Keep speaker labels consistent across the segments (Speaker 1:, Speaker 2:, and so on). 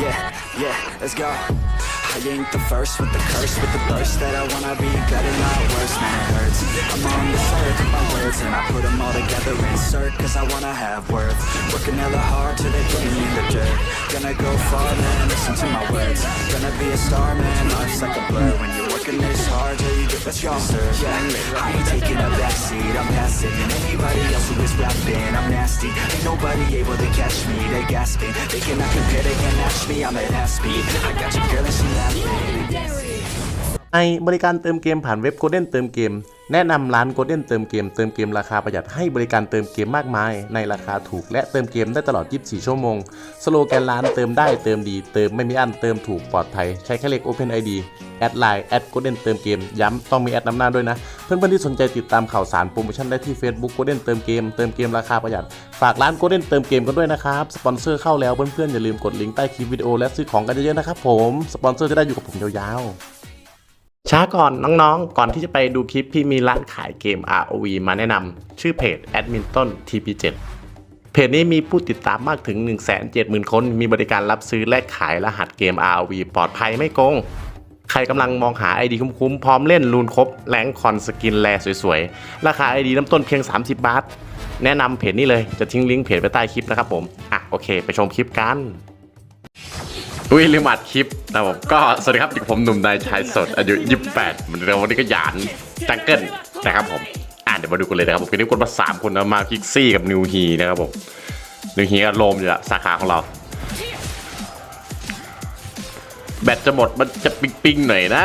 Speaker 1: Yeah, yeah, let's go. I ain't the first with the curse, with the burst that I wanna be better, not worse, man, it hurts. I'm on the earth of my words, and I put them all together, insert, cause I wanna have worth. Working hella hard till they put me in the dirt. Gonna go far, man, listen to my words. Gonna be a star, man, life's like a blur. When you're working this hard till you get what y'all serve. Yeah, I ain't taking a backseat, I'm passing. And anybody else who is rapping, I'm nasty. Ain't nobody able to catch me, they gasping. They cannot compare, they can't match me, I'm at half speed. I got your girl and she laughing. And dancing.
Speaker 2: ในบริการเติมเกมผ่านเว็บ Golden เติมเกม แนะนำร้าน Golden เติมเกม เติมเกมราคาประหยัดให้บริการเติมเกมมากมาย ในราคาถูกและเติมเกมได้ตลอด 24 ชั่วโมง สโลแกนร้านเติมได้เติมดี เติมไม่มีอันเติมถูกปลอดภัย ใช้แค่เลข Open ID แอดไลน์แอด Golden เติมเกม ย้ำต้องมีแอดนำหน้าด้วยนะ เพื่อนๆที่สนใจติดตามข่าวสารโปรโมชั่นได้ที่ Facebook Golden เติมเกม เติมเกมราคาประหยัด ฝากร้าน Golden เติมเกมกันด้วยนะครับสปอนเซอร์เข้าแล้วเพื่อนๆอย่าลืมกดลิงก์ใต้คลิปวิดีโอและซื้อของกันเยอะๆนะครับผมสปอนเซอร์จะได้อยู่กับผมยาวๆ ช้าก่อนน้องๆ ก่อนที่จะไปดูคลิปพี่มีร้านขายเกม ROV มาแนะนำชื่อเพจ Adminton TP7 เพจนี้มีผู้ติดตามมากถึง 170,000 คน มีบริการรับซื้อและขายรหัสเกม ROV ปลอดภัยไม่โกง ใครกำลังมองหา ID คุ้มๆ พร้อมเล่นรูนครบแรงคอนสกินแลสวยๆ ราคา ID น้ำต้นเพียง 30 บาท แนะนำเพจนี้เลยจะทิ้งลิงก์เพจไว้ใต้คลิปนะครับผม อะโอเค ไปชมคลิปกัน วิลืมอัดคลิปนะผมก็สวัสดีครับผมหนุ่มนายชายสดอายุ 28เหมือนเดิมวันนี้ก็หยานจังเกิลนะครับผมอ่าเดี๋ยวมาดูกันเลยนะครับผมคืนนี้คนมาสามคนนะมาคิกซี่กับนิวฮีนะครับผมนิวฮีกับโลมอยู่ละสาขาของเรา แบตจะหมดมันจะปิ๊งๆหน่อยนะ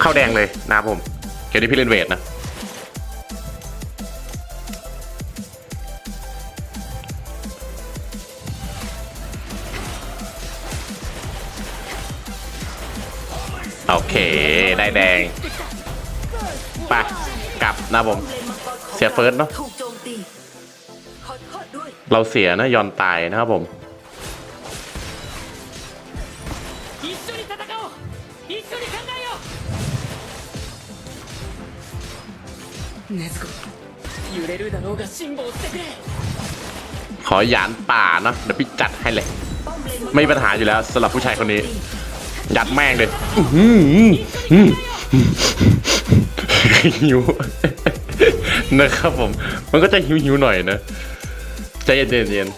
Speaker 2: เข้าแดงเลยนะผมเกมนี้พี่เล่นเวทนะ โอเค ได้แดงไปกลับนะผม เสียเฟิร์สเนาะเราเสียนะยอนตายนะครับผมขอหยานป่านะเดี๋ยวพี่จัดให้เลย ไม่มีปัญหาอยู่แล้วสำหรับผู้ชายคนนี้ ยัดแม่งเลยหิวนะครับผม มันก็จะหิวหิวหน่อยนะใจเย็นเย็น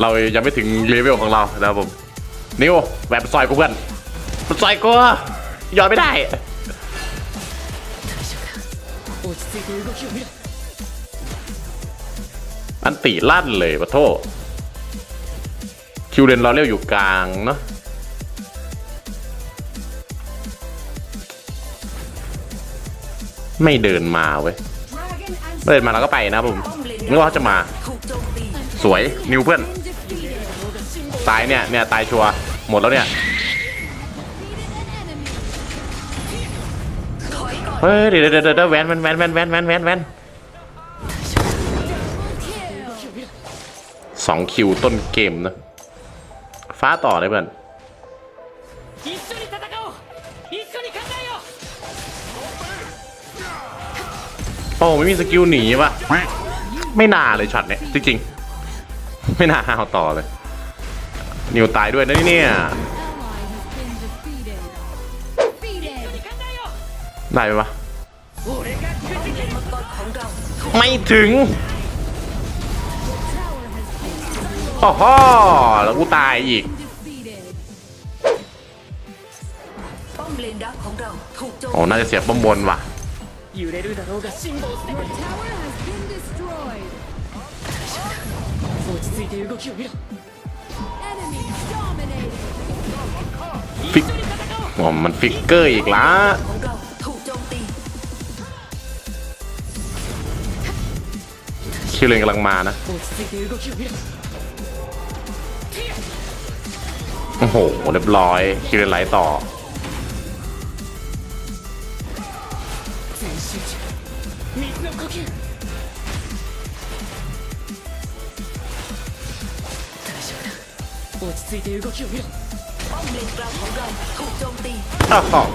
Speaker 2: เรายังไม่ถึงเลเวลของเรานะครับผมนิวแบบกซอยกูเพื่อนซอยกูยอมไม่ได้อันตีลั่นเลยปะโทษคิวเรนเราเรียวอยู่กลางเนาะ ไม่เดินมาเว้ยไม่เดินมาเราก็ไปนะผม
Speaker 3: ป้อมเลน
Speaker 2: นึกว่าเขาจะมา สวยนิวเพื่อนตายเนี่ยเนี่ยตายชัวหมดแล้วเนี่ยเฮ้ยเดี๋ยวเดี๋ยวเดี๋ยวแวนแวนแวนแวนแวนแวนแวนแวนสองคิวต้นเกมนะฟ้าต่อเลยเพื่อน โอ้ไม่มีสกิลหนีป่ะไม่น่าเลยช็อตเนี้ยจริงๆ ไม่น่าห้าวต่อเลย นิวตายด้วยนะเนี่ยได้ไหมวะไม่ถึงโอ้โหแล้วกูตายอีกโอ้น่าจะเสียป้อมบนว่ะ
Speaker 4: 揺れるだろうが辛抱してくれ落ち着いて動きを見ろ
Speaker 2: ฟิกโอ้มันฟิกเกอร์อีกละ
Speaker 3: ของเราถูกโจมตี
Speaker 2: คิวเลนกำลังมานะ
Speaker 4: 落ち着いて動きを見ろ
Speaker 2: โอ้โห เรียบร้อย คิวเลนไหลต่อ
Speaker 4: 水の呼吸大丈夫だ落ち着いて動きを見ろ
Speaker 3: ป้อม ป้อมเลนกลางของเราถูกโจมตี
Speaker 2: อ้าว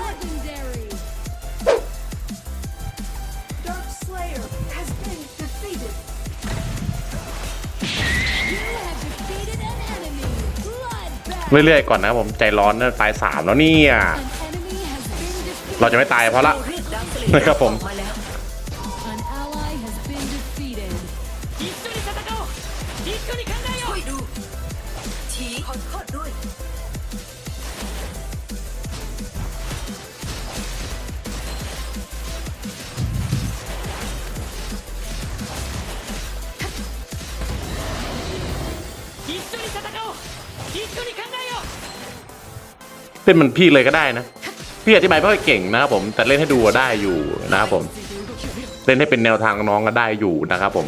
Speaker 5: Legendary.
Speaker 3: Dark Slayer has been defeated
Speaker 5: You have defeated an enemy. Bloodbath.
Speaker 2: เรื่อยๆก่อนนะครับผมใจร้อนนะตายสามแล้วเนี่ย
Speaker 5: An enemy has been defeated.
Speaker 2: เราจะไม่ตายเพราะละ
Speaker 3: เราเรียกดังสเล
Speaker 2: นะครับผมเป็นมันพี่เลยก็ได้นะ พี่อธิบายไม่ค่อยเก่งนะครับผมแต่เล่นให้ดูได้อยู่นะครับผมเล่นให้เป็นแนวทางน้องก็ได้อยู่นะครับผม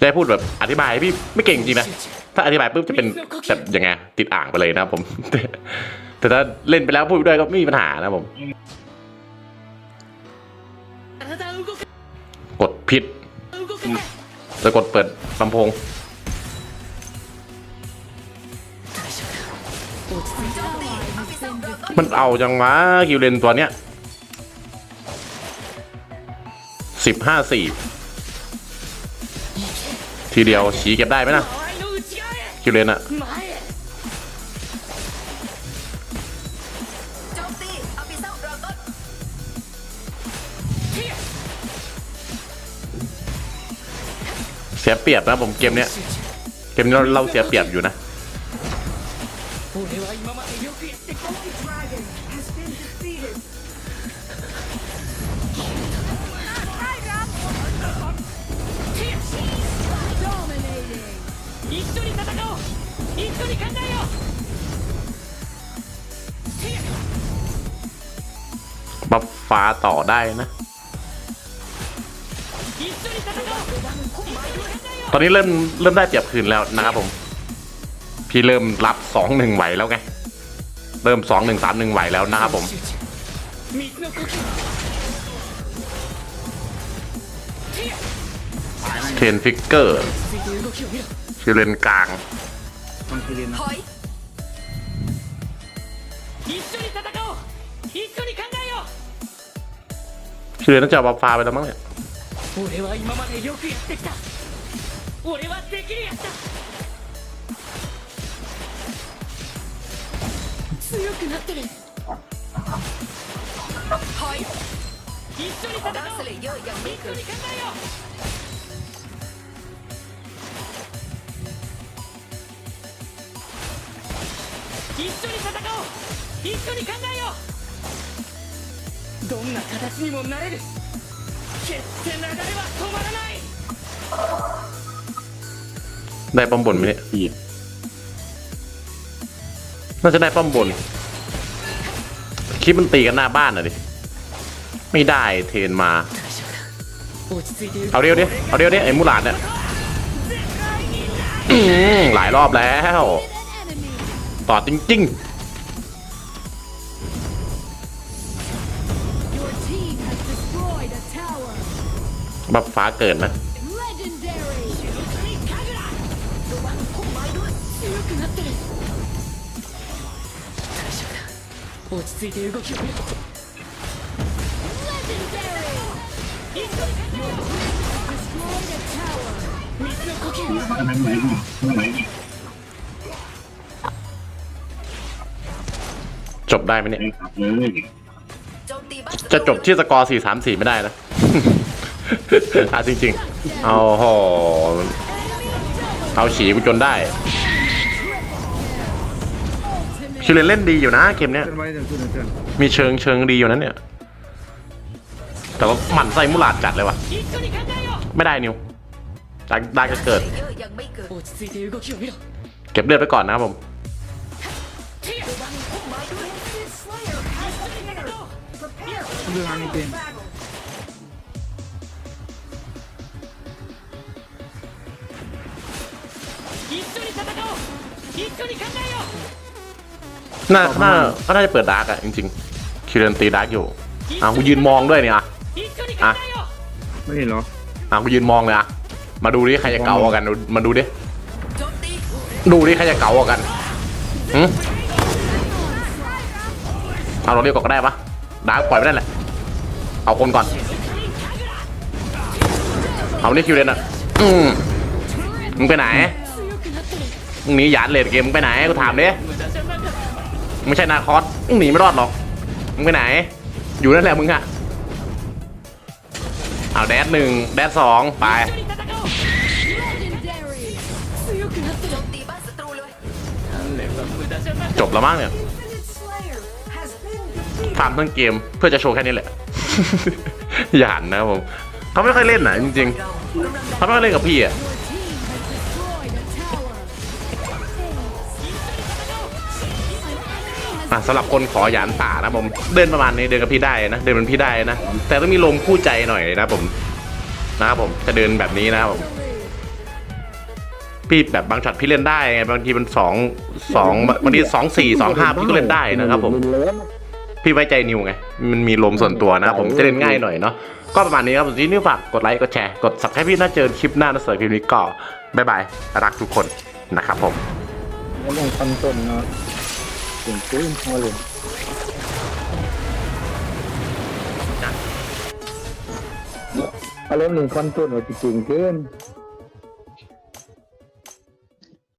Speaker 2: ได้พูดแบบอธิบายพี่ไม่เก่งจริงนะถ้าอธิบายปุ๊บจะเป็นแบบยังไงติดอ่างไปเลยนะครับผม แต่ถ้าเล่นไปแล้วพูดด้วยก็ไม่มีปัญหานะผม กดผิดจะกดเปิดลำโพง มันเอาจังวะคิวเลนตัวเนี้ยสิบห้าสี่ทีเดียวฉีเก็บได้ไหมนะคิวเลนอะเสียเปรียบนะผมเกมเนี้ยเกมนี้เราเสียเปรียบอยู่นะ
Speaker 4: 俺は今までよくやってきた
Speaker 3: Dragon has been defeated
Speaker 4: ティア
Speaker 5: Dominating.
Speaker 4: 一緒に戦おう一緒に考えようティ
Speaker 2: บัฟฟ้าต่อได้นะ
Speaker 4: ア一緒に戦おう一緒に考えよ
Speaker 2: ตอนนี้เริ่มเริ่มได้เปรียบคืนแล้วนะครับผม พี่เริ่มรับสองหนึ่งไหวแล้วไง เริ่มสองหนึ่งสามหนึ่งไหวแล้วนะครับผม
Speaker 4: う集中水の呼吸ティア
Speaker 2: เทนฟิกเกอร์
Speaker 4: ついて動きを見ろ
Speaker 2: คิวเลนกลาง
Speaker 3: ถอย
Speaker 4: 一緒に戦おう一緒に考えよ
Speaker 2: คิวเลนน่าจะเอาบัฟฟ้าไปแล้วมั้งเนี่ย
Speaker 4: う俺は今までよくやってきた俺はできるやつだ 強くなってる
Speaker 3: ถอย
Speaker 4: 一緒に戦
Speaker 3: ดังส
Speaker 4: おう
Speaker 3: เลเยอร์ยังไม่
Speaker 4: 一緒
Speaker 3: เกิด
Speaker 4: に考えよう一緒に戦おう一緒に考えようどんな形にもなれる決して流れは止まらない
Speaker 2: ได้ป้อมบนไหมเนี่ย น่าจะได้ป้อมบน คิดมันตีกันหน้าบ้านอะดิ ไม่ได้เทนมา เอาเร็วดิ เอาเร็วดิไอ้มูหลานเนี่ยหลายรอบแล้ว ต่อจริงๆบับฟ้าเกิดนะ
Speaker 4: 落ち着いて動きを見ろ
Speaker 5: Legendary. Destroyed a tower.
Speaker 4: 水の呼吸
Speaker 2: จบได้ไหมเนี่ย
Speaker 3: โจมตีบ้านศัตรู
Speaker 2: จะจบที่สกอร์ 4 3 4 ไม่ได้นะ อ่ะจริงๆ เอาโหเอาฉีกูจนได้ คิวเลนเล่นดีอยู่นะเกมเนี้ย มีเชิงเชิงดีอยู่นั้นเนี่ย แต่ว่าหมั่นไส้มุหลาดจัดเลยว่ะ
Speaker 4: 一緒に考えよ
Speaker 2: ไม่ได้นิวได้ได้ก็เกิด
Speaker 3: สเลเยอร์ยังไม่เกิด
Speaker 4: う落ち着いて動きを見ろ
Speaker 2: เก็บเลือดไปก่อนนะครับผม
Speaker 4: ティア
Speaker 3: Slayer has appeared prepare for battle
Speaker 4: 一緒に戦おう一緒に考えよ
Speaker 2: น่าน่าก็น่าจะเปิดดาร์กอะจริงๆคิรันตีดาร์กอยู่อะกูยืนมองด้วยเนี่ยอะ
Speaker 4: อะ
Speaker 6: ไม่เห็นเหรอ
Speaker 2: อะกูยืนมองเลยอะมาดูดิใครจะเก่ากว่ากันมาดูดิดูดิใครจะเก่ากว่ากันอืมเอาเราเรียกก็ได้ปะดาร์กปล่อยไม่ได้แหละเอาคนก่อนเอาเนี่ยคิวเลนอะอืมมึงไปไหนมึงนี้หยาดเลดเกมมึงไปไหนกูถามดิ ไม่ใช่นาคอสมึงหนีไม่รอดหรอก มึงไปไหน อยู่นั่นแหละมึงอะเอาแดดหนึ่งแดดสองไป
Speaker 3: จบ
Speaker 2: แล้วมั้งเนี่ยฟาร์มทั้งเกมเพื่อจะโชว์แค่นี้แหละหยานนะครับผมเขาไม่ค่อยเล่นนะจริง
Speaker 3: เรากำลัง
Speaker 2: ๆเขาไม่ค่อยเล่นกับพี่อะ อะสำหรับคนขอหยานป่านะผม เดินประมาณนี้เดินกับพี่ได้นะ เดินเป็นพี่ได้นะ แต่ต้องมีลมคู่ใจหน่อยนะผมนะครับผมจะเดินแบบนี้นะครับผมพี่แบบบางช็อตพี่เล่นได้ไงบางทีมันสองสองบางทีสองสี่สองห้าพี่ก็เล่นได้นะครับผม พี่ไว้ใจนิวไง มันมีลมส่วนตัวนะผมจะเล่นง่ายหน่อยเนาะก็ประมาณนี้ครับผมที่นิวฝากกดไลค์กดแชร์กด subscribe พี่น่าเจอคลิปหน้านะสำหรับคลิปนี้ก็บายบายรักทุกคนนะครับผม
Speaker 6: แล้วลงคอนต้นเนาะ ถึงปืนพอเลยอารมณ์หนึ่งคอนต้นว่าจริงๆเกิน